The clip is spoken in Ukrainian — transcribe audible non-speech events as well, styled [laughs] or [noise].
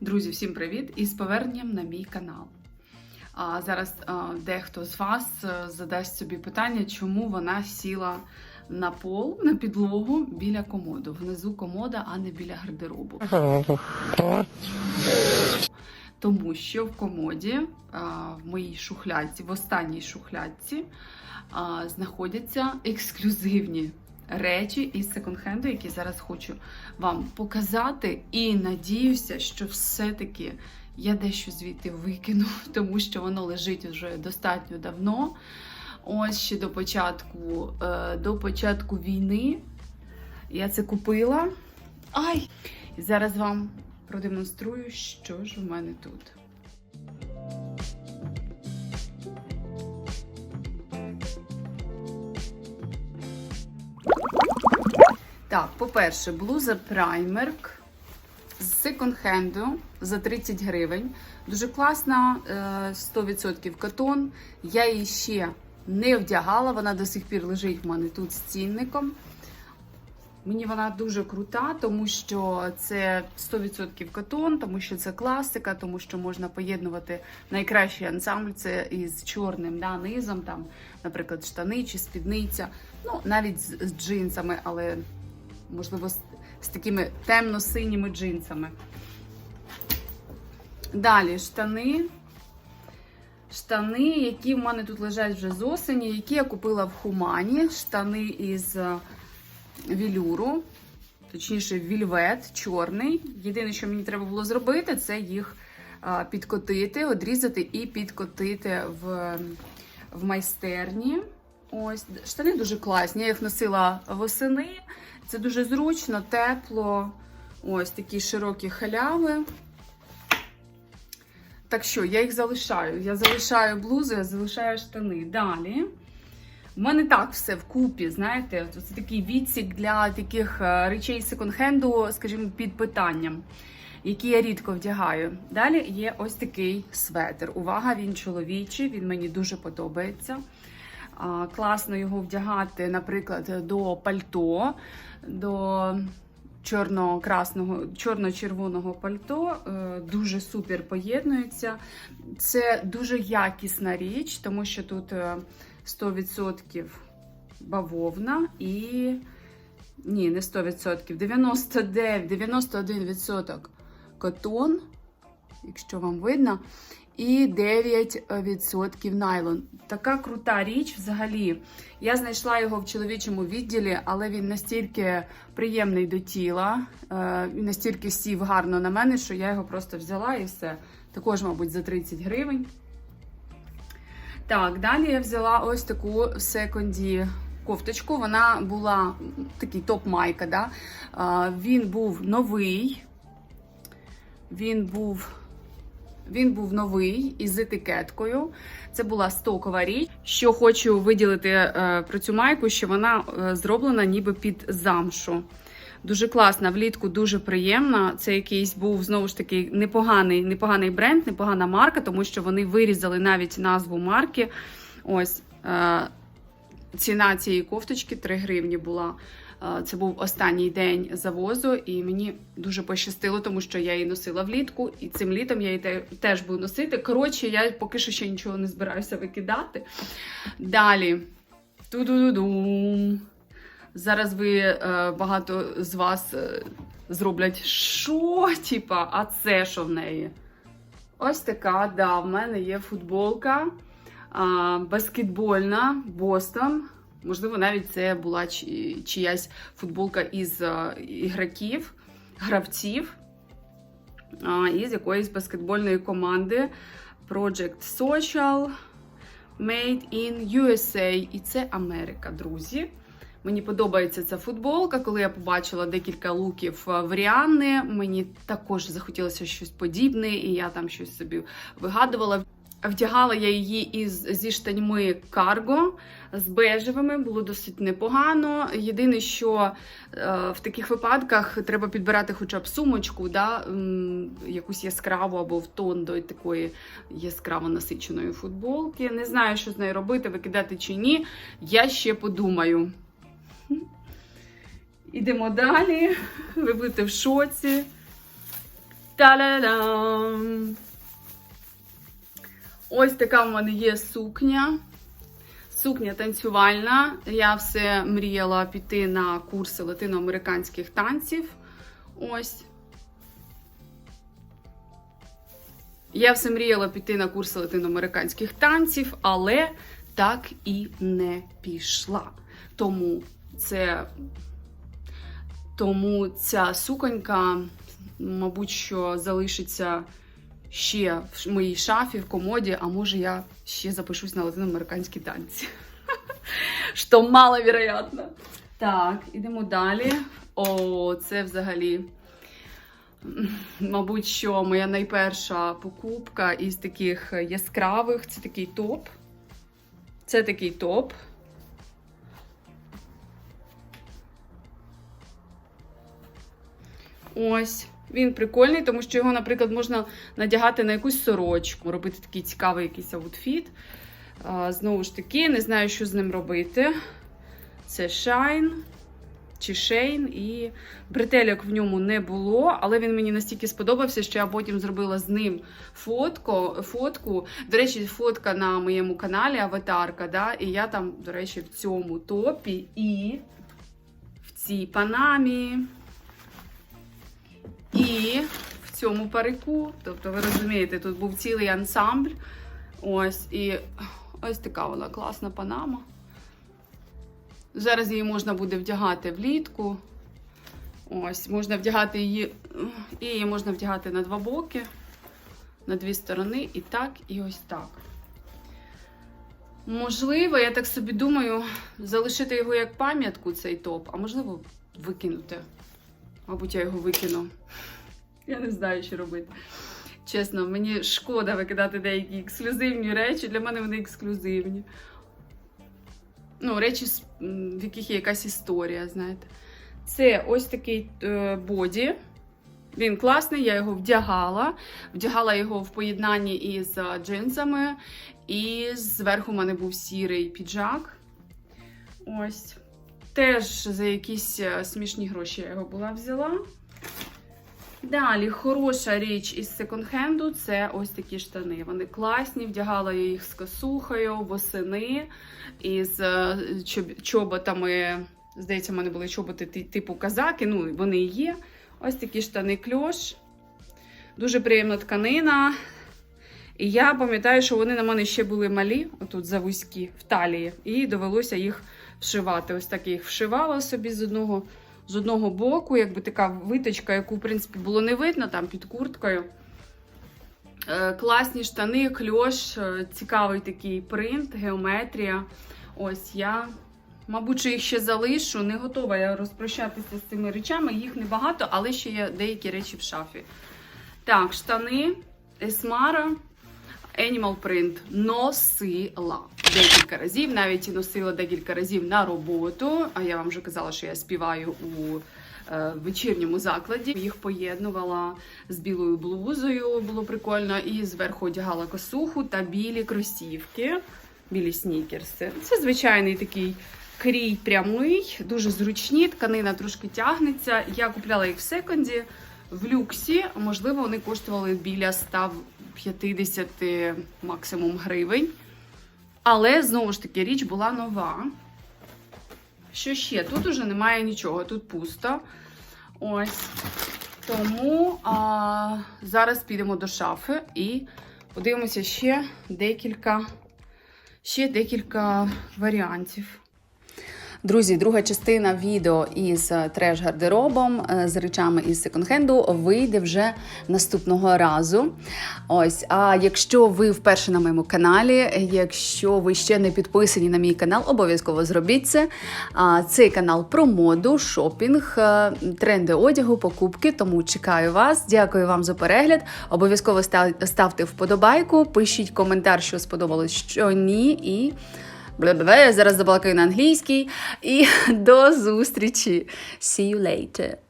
Друзі, всім привіт! І з поверненням на мій канал. А зараз дехто з вас е, задасть собі питання, чому вона сіла на пол, на підлогу біля комоду. Внизу комода, а не біля гардеробу. Тому що в комоді, в моїй шухлядці, в останній шухлядці, знаходяться ексклюзивні речі із секонд-хенду, які зараз хочу вам показати. І надіюся, що все-таки я дещо звідти викину, [laughs] тому що воно лежить вже достатньо давно. Ось ще до початку, е, до початку війни я це купила. Ай! І зараз вам продемонструю, що ж у мене тут. Так, по-перше, блуза Primark з секонд-хенду за 30 гривень. Дуже класна, е, 100% катон. Я її ще не вдягала, вона до сих пір лежить в мене тут з цінником. Мені вона дуже крута, тому що це 100% катон, тому що це класика, тому що можна поєднувати найкращий ансамбль це із чорним да, низом, там, наприклад, штани чи спідниця, ну навіть з, з джинсами, але можливо з, такими темно-синіми джинсами. Далі штани. Штани, які в мене тут лежать вже з осені, які я купила в Хумані. Штани із е, вілюру, точніше, вільвет чорний. Єдине, що мені треба було зробити, це їх е, підкотити, одрізати і підкотити в, в майстерні. Ось, штани дуже класні. Я їх носила восени. Це дуже зручно, тепло. Ось такі широкі халяви. Так що, я їх залишаю. Я залишаю блузу, я залишаю штани. Далі. У мене так все вкупі, знаєте, це такий відсік для таких е, речей секонд-хенду, скажімо, під питанням, які я рідко вдягаю. Далі є ось такий светр. Увага, він чоловічий, він мені дуже подобається. Класно його вдягати, наприклад, до пальто, до чорно-красного, чорно-червоного пальто. Е, Дуже супер поєднується. Це дуже якісна річ, тому що тут е, 100% бавовна і. Ні, не 100%, 99, 91% котон, якщо вам видно, і 9% найлон. Така крута річ взагалі. Я знайшла його в чоловічому відділі, але він настільки приємний до тіла, е, і настільки сів гарно на мене, що я його просто взяла і все. Також, мабуть, за 30 гривень. Так, далі я взяла ось таку в секонді кофточку. Вона була такий топ-майка. Да? Він був новий. Він був. Він був новий із етикеткою. Це була стокова річ. Що хочу виділити е, про цю майку, що вона е, зроблена ніби під замшу. Дуже класна, влітку дуже приємна. Це якийсь був знову ж таки непоганий, непоганий бренд, непогана марка, тому що вони вирізали навіть назву марки. Ось е, ціна цієї кофточки 3 гривні була. Це був останній день завозу, і мені дуже пощастило, тому що я її носила влітку, і цим літом я її теж буду носити. Коротше, я поки що ще нічого не збираюся викидати. Далі. Ту-ду-ду-дум. Зараз ви е, багато з вас е, зроблять що, типа, а це що в неї? Ось така, да, в мене є футболка баскетбольна Бостон. Можливо, навіть це була чиясь футболка із ігроків, гравців із якоїсь баскетбольної команди Project Social Made in USA. І це Америка, друзі. Мені подобається ця футболка. Коли я побачила декілька луків в Ріанни, мені також захотілося щось подібне, і я там щось собі вигадувала. Вдягала я її із зі штаньми карго з бежевими, було досить непогано. Єдине, що е, в таких випадках треба підбирати хоча б сумочку, да, м, якусь яскраву або в тон до такої яскраво насиченої футболки. Не знаю, що з нею робити, викидати чи ні. Я ще подумаю. [laughs] Ідемо далі. [laughs] Ви будете в шоці. Та-да-дам! Ось така в мене є сукня. Сукня танцювальна. Я все мріяла піти на курси латиноамериканських танців. Ось. Я все мріяла піти на курси латиноамериканських танців, але так і не пішла. Тому це. Тому ця суконька, мабуть, що залишиться ще в моїй шафі, в комоді, а може я ще запишусь на латиноамериканські танці. [laughs] Що маловероятно. Так, ідемо далі. О, це взагалі. Мабуть, що моя найперша покупка із таких яскравих це такий топ. Це такий топ. Ось. Він прикольний, тому що його, наприклад, можна надягати на якусь сорочку, робити такий цікавий якийсь аутфіт. Знову ж таки, не знаю, що з ним робити. Це Shine чи Shane, і бретельок в ньому не було, але він мені настільки сподобався, що я потім зробила з ним фотку. фотку. До речі, фотка на моєму каналі Аватарка. Да? І я там, до речі, в цьому топі і в цій панамі. І в цьому парику, тобто, ви розумієте, тут був цілий ансамбль. Ось, і ось така вона класна панама. Зараз її можна буде вдягати влітку. Ось, можна вдягати її, і її можна вдягати на два боки, на дві сторони, і так, і ось так. Можливо, я так собі думаю, залишити його як пам'ятку, цей топ, а можливо, викинути. Мабуть, я його викину. Я не знаю, що робити. Чесно, мені шкода викидати деякі ексклюзивні речі. Для мене вони ексклюзивні. Ну, речі, в яких є якась історія, знаєте. Це ось такий е, боді. Він класний, я його вдягала. Вдягала його в поєднанні із е, джинсами. І зверху в мене був сірий піджак. Ось. Теж за якісь е, смішні гроші я його була взяла. Далі, хороша річ із секонд-хенду це ось такі штани. Вони класні, вдягала я їх з косухою, восени, із е, чоботами. Здається, в мене були чоботи типу казаки, ну вони є. Ось такі штани кльош. Дуже приємна тканина. І я пам'ятаю, що вони на мене ще були малі, отут завузькі, в талії, і довелося їх вшивати. Ось так я їх вшивала собі з одного, з одного боку, якби така виточка, яку, в принципі, було не видно там під курткою. Е, класні штани, кльош, е, цікавий такий принт, геометрія. Ось я, мабуть, їх ще залишу. Не готова я розпрощатися з цими речами. Їх небагато, але ще є деякі речі в шафі. Так, штани, Esmara, Animal Print носила декілька разів, навіть носила декілька разів на роботу. А я вам вже казала, що я співаю у е, вечірньому закладі. Їх поєднувала з білою блузою, було прикольно, і зверху одягала косуху та білі кросівки, білі снікерси. Це звичайний такий. Крій прямий, дуже зручні, тканина трошки тягнеться. Я купляла їх в секонді, в люксі. Можливо, вони коштували біля 150 максимум гривень. Але знову ж таки річ була нова. Що ще? Тут уже немає нічого, тут пусто. Ось. Тому а, зараз підемо до шафи і подивимося ще декілька, ще декілька варіантів. Друзі, друга частина відео із е, треш-гардеробом е, з речами із секонд-хенду вийде вже наступного разу. Ось, а якщо ви вперше на моєму каналі, якщо ви ще не підписані на мій канал, обов'язково зробіть це. Цей канал про моду, шопінг, е, тренди одягу, покупки. Тому чекаю вас. Дякую вам за перегляд. Обов'язково став- ставте вподобайку, пишіть коментар, що сподобалось, що ні. І Бла-бла-бла, я зараз забалакаю на англійській. І [laughs] до зустрічі. See you later.